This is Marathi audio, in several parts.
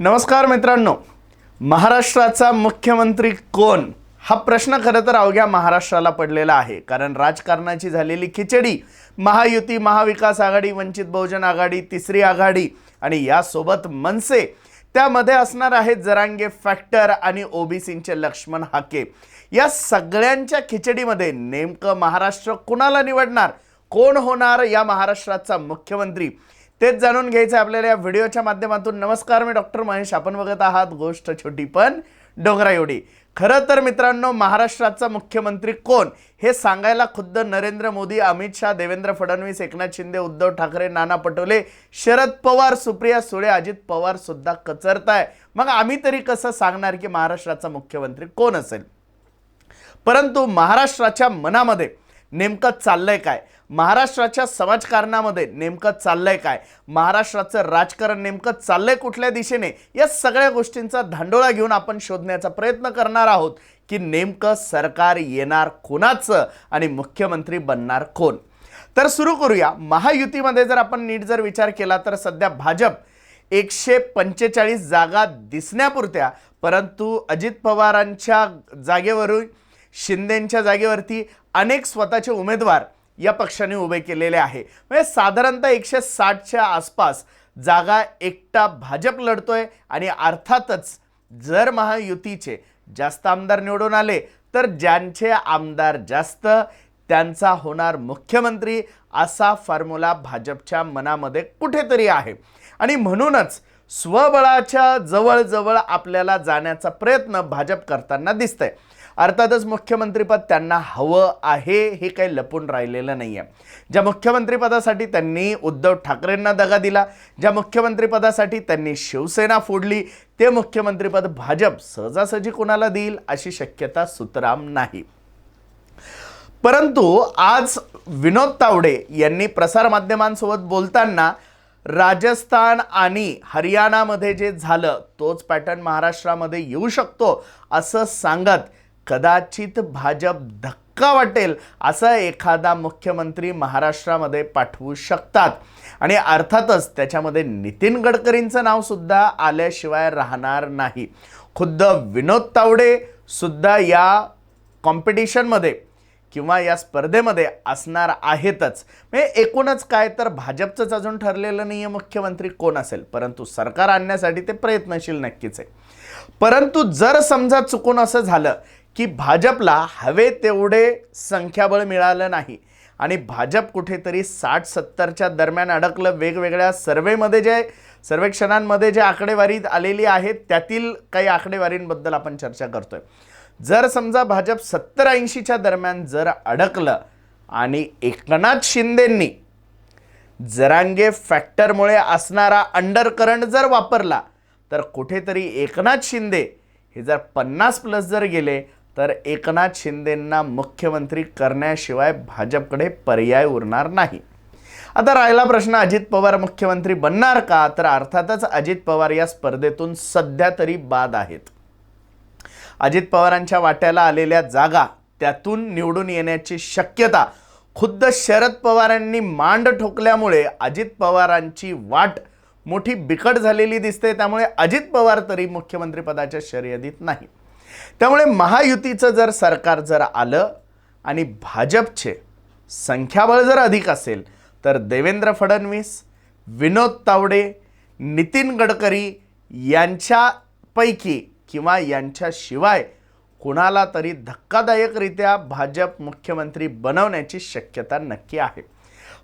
नमस्कार मित्रांनो. महाराष्ट्राचा मुख्यमंत्री कोण? हा प्रश्न खरं तर अवघ्या महाराष्ट्राला पडलेला आहे. कारण राजकारणाची झालेली खिचडी महायुती महाविकास आघाडी वंचित बहुजन आघाडी तिसरी आघाडी आणि यासोबत मनसे त्यामध्ये असणार आहेत जरांगे फॅक्टर आणि ओबीसींचे लक्ष्मण हाके. या सगळ्यांच्या खिचडीमध्ये नेमकं महाराष्ट्र कुणाला निवडणार? कोण होणार या महाराष्ट्राचा मुख्यमंत्री? तेच जाणून घ्यायचं आपल्याला या व्हिडिओच्या माध्यमातून. नमस्कार मी डॉक्टर महेश. आपण बघत आहात गोष्ट छोटी पण डोंगरा एवढी. खरं तर मित्रांनो महाराष्ट्राचा मुख्यमंत्री कोण? हे सांगायला खुद्द नरेंद्र मोदी अमित शहा देवेंद्र फडणवीस एकनाथ शिंदे उद्धव ठाकरे नाना पटोले शरद पवार सुप्रिया सुळे अजित पवार सुद्धा कचरताय. मग आम्ही तरी कसं सांगणार की महाराष्ट्राचा मुख्यमंत्री कोण असेल? परंतु महाराष्ट्राच्या मनामध्ये नेमकं चाललंय काय? महाराष्ट्राच्या समाजकारणामध्ये नेमकं चाललंय काय? महाराष्ट्राचं राजकारण नेमकं चाललंय कुठल्या दिशेने? या सगळ्या गोष्टींचा धांडोळा घेऊन आपण शोधण्याचा प्रयत्न करणार आहोत की नेमकं सरकार येणार कोणाचं आणि मुख्यमंत्री बनणार कोण? तर सुरू करूया. महायुतीमध्ये जर आपण नीट जर विचार केला तर सध्या भाजप एकशे पंचेचाळीस जागा दिसण्यापुरत्या परंतु अजित पवारांच्या जागेवरून शिंदेंच्या जागेवरती अनेक स्वतःचे उमेदवार या पक्षाने उभे केलेले आहे. म्हणजे साधारणतः एकशे साठच्या आसपास जागा एकटा भाजप लढतोय आणि अर्थातच जर महायुतीचे जास्त आमदार निवडून आले तर ज्यांचे आमदार जास्त त्यांचा होणार मुख्यमंत्री असा फॉर्म्युला भाजपच्या मनामध्ये कुठेतरी आहे. आणि म्हणूनच स्वबळाच्या जवळजवळ आपल्याला जाण्याचा प्रयत्न भाजप करताना दिसतंय. अर्थातच मुख्यमंत्रीपद त्यांना हवं आहे हे काही लपून राहिलेलं नाही आहे ज्या मुख्यमंत्रीपदासाठी त्यांनी उद्धव ठाकरेंना दगा दिला ज्या मुख्यमंत्रीपदासाठी त्यांनी शिवसेना फोडली ते मुख्यमंत्रीपद भाजप सहजासहजी कोणाला देईल अशी शक्यता सुतराम नाही. परंतु आज विनोद तावडे यांनी प्रसारमाध्यमांसोबत बोलताना राजस्थान आणि हरियाणामध्ये जे झालं तोच पॅटर्न महाराष्ट्रामध्ये येऊ शकतो असं सांगत कदाचित भाजप धक्का वाटेल असा एखादा मुख्यमंत्री महाराष्ट्रामध्ये पाठवू शकतात. आणि अर्थातच त्याच्यामध्ये नितीन गडकरींचं नावसुद्धा आल्याशिवाय राहणार नाही. खुद्द विनोद तावडे सुद्धा या कॉम्पिटिशनमध्ये किंवा या स्पर्धेमध्ये असणार आहेतच. म्हणजे एकूणच काय तर भाजपचंच अजून ठरलेलं नाही आहे मुख्यमंत्री कोण असेल परंतु सरकार आणण्यासाठी ते प्रयत्नशील नक्कीच आहे. परंतु जर समजा चुकून असं झालं की भाजपला हवे तेवढे संख्याबळ मिळालं नाही. आणि भाजप कुठेतरी साठ सत्तरच्या दरम्यान अडकलं. वेगवेगळ्या सर्वेमध्ये जे सर्वेक्षणांमध्ये जे आकडेवारी आलेली आहे त्यातील काही आकडेवारींबद्दल आपण चर्चा करतोय. जर समजा भाजप सत्तर ऐंशीच्या दरम्यान जर अडकलं आणि एकनाथ शिंदेंनी जरांगे फॅक्टरमुळे असणारा अंडरकरंट जर वापरला तर कुठेतरी एकनाथ शिंदे हे जर पन्नास प्लस जर गेले तर एकनाथ शिंदेंना मुख्यमंत्री करण्याशिवाय भाजपकडे पर्याय उरणार नाही. आता राहिला प्रश्न अजित पवार मुख्यमंत्री बनणार का? तर अर्थातच अजित पवार या स्पर्धेतून सध्या तरी बाद आहेत. अजित पवारांच्या वाट्याला आलेल्या जागा त्यातून निवडून येण्याची शक्यता खुद्द शरद पवारांनी मांड ठोकल्यामुळे अजित पवारांची वाट मोठी बिकट झालेली दिसते. त्यामुळे अजित पवार तरी मुख्यमंत्रीपदाच्या शर्यतीत नाही. त्यामुळे महायुतीचं जर सरकार जर आलं आणि भाजपचे संख्याबळ जर अधिक असेल तर देवेंद्र फडणवीस विनोद तावडे नितीन गडकरी यांच्यापैकी किंवा यांच्याशिवाय कुणाला तरी धक्कादायकरित्या भाजप मुख्यमंत्री बनवण्याची शक्यता नक्की आहे.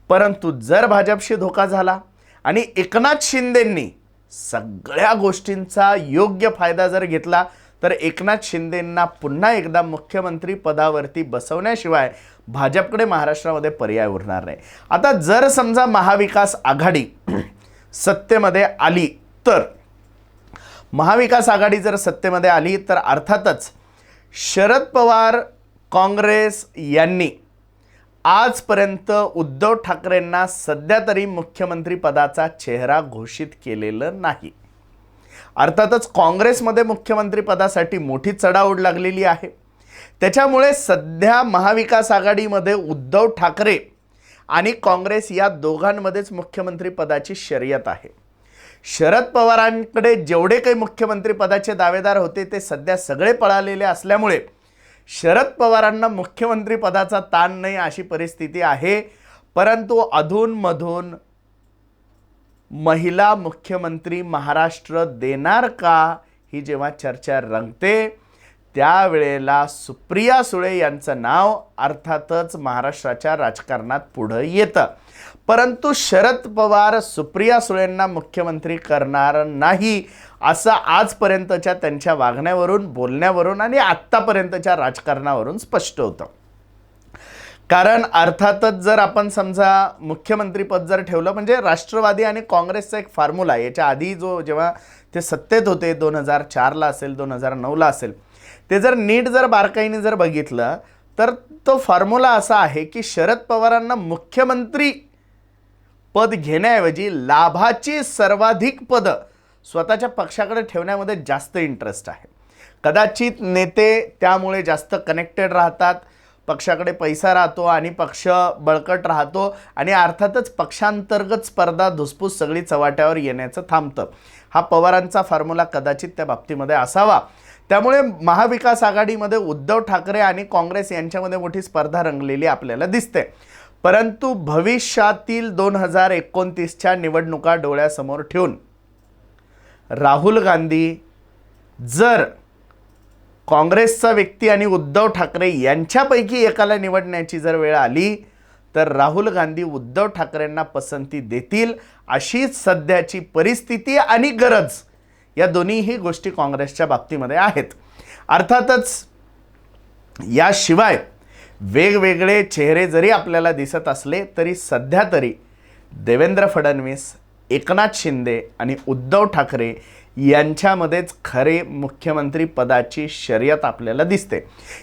परंतु जर भाजपशी धोका झाला आणि एकनाथ शिंदेंनी सगळ्या गोष्टींचा योग्य फायदा जर घेतला तर एकनाथ शिंदेंना पुन्हा एकदा मुख्यमंत्री पदावरती बसवण्याशिवाय भाजपकडे महाराष्ट्रामध्ये पर्याय उरणार नाही. आता जर समजा महाविकास आघाडी सत्तेमध्ये आली तर महाविकास आघाडी जर सत्तेमध्ये आली तर अर्थातच शरद पवार काँग्रेस यांनी आजपर्यंत उद्धव ठाकरेंना सध्या तरी मुख्यमंत्री पदाचा चेहरा घोषित केलेलं नाही. अर्थातच काँग्रेसमध्ये मुख्यमंत्रीपदासाठी मोठी चढाओढ लागलेली आहे. त्याच्यामुळे सध्या महाविकास आघाडीमध्ये उद्धव ठाकरे आणि काँग्रेस या दोघांमध्येच मुख्यमंत्रीपदाची शर्यत आहे. शरद पवारांकडे जेवढे काही मुख्यमंत्रीपदाचे दावेदार होते ते सध्या सगळे पळालेले असल्यामुळे शरद पवारांना मुख्यमंत्रीपदाचा ताण नाही अशी परिस्थिती आहे. परंतु अधूनमधून महिला मुख्यमंत्री महाराष्ट्र देणार का? ही जेव्हा चर्चा रंगते त्यावेळेला सुप्रिया सुळे यांचं नाव अर्थातच महाराष्ट्राच्या राजकारणात पुढं येतं. परंतु शरद पवार सुप्रिया सुळेंना मुख्यमंत्री करणार नाही असं आजपर्यंतच्या त्यांच्या वागण्यावरून बोलण्यावरून आणि आत्तापर्यंतच्या राजकारणावरून स्पष्ट होतं. कारण अर्थातच जर आपण समजा मुख्यमंत्रीपद जर ठेवलं म्हणजे राष्ट्रवादी आणि काँग्रेसचा एक फॉर्म्युला आहे. याच्या आधी जो जेव्हा ते सत्तेत होते दोन हजार चारला असेल दोन हजार नऊला असेल ते जर नीट जर बारकाईने जर बघितलं तर तो फॉर्म्युला असा आहे की शरद पवारांना मुख्यमंत्री पद घेण्याऐवजी लाभाची सर्वाधिक पदं स्वतःच्या पक्षाकडे ठेवण्यामध्ये जास्त इंटरेस्ट आहे. कदाचित नेते त्यामुळे जास्त कनेक्टेड राहतात पक्षाकडे पैसा राहतो आणि पक्ष बळकट राहतो आणि अर्थातच पक्षांतर्गत स्पर्धा धुसफूस सगळी चव्हाट्यावर येण्याचं थांबतं. हा पवारांचा फॉर्म्युला कदाचित त्या बाबतीमध्ये असावा. त्यामुळे महाविकास आघाडीमध्ये उद्धव ठाकरे आणि काँग्रेस यांच्यामध्ये मोठी स्पर्धा रंगलेली आपल्याला दिसते. परंतु भविष्यातील दोन हजार एकोणतीसच्या निवडणुका डोळ्यासमोर ठेवून राहुल गांधी जर काँग्रेसचा व्यक्ती आणि उद्धव ठाकरे यांच्यापैकी एकाला निवडण्याची जर वेळ आली तर राहुल गांधी उद्धव ठाकरेंना पसंती देतील अशीच सध्याची परिस्थिती आणि गरज या दोन्हीही गोष्टी काँग्रेसच्या बाबतीमध्ये आहेत. अर्थातच याशिवाय वेगवेगळे चेहरे जरी आपल्याला दिसत असले तरी सध्या तरी देवेंद्र फडणवीस एकनाथ शिंदे आणि उद्धव ठाकरे यांच्यामध्येच खरे मुख्यमंत्री पदाची शर्यत आपल्याला दिसते.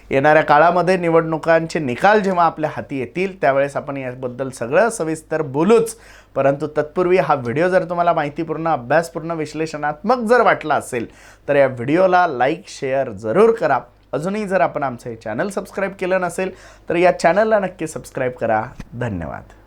येणाऱ्या काळामध्ये निवडणुकांचे निकाल जेव्हा आपल्या हाती येतील त्यावेळेस आपण याबद्दल सगळं सविस्तर बोलूच. परंतु तत्पूर्वी हा व्हिडिओ जर तुम्हाला माहितीपूर्ण अभ्यासपूर्ण विश्लेषणात्मक जर वाटला असेल तर या व्हिडिओला लाईक शेअर जरूर करा. अजूनही जर आपण आमचं हे चॅनल सबस्क्राईब केलं नसेल तर या चॅनलला नक्की सबस्क्राईब करा. धन्यवाद.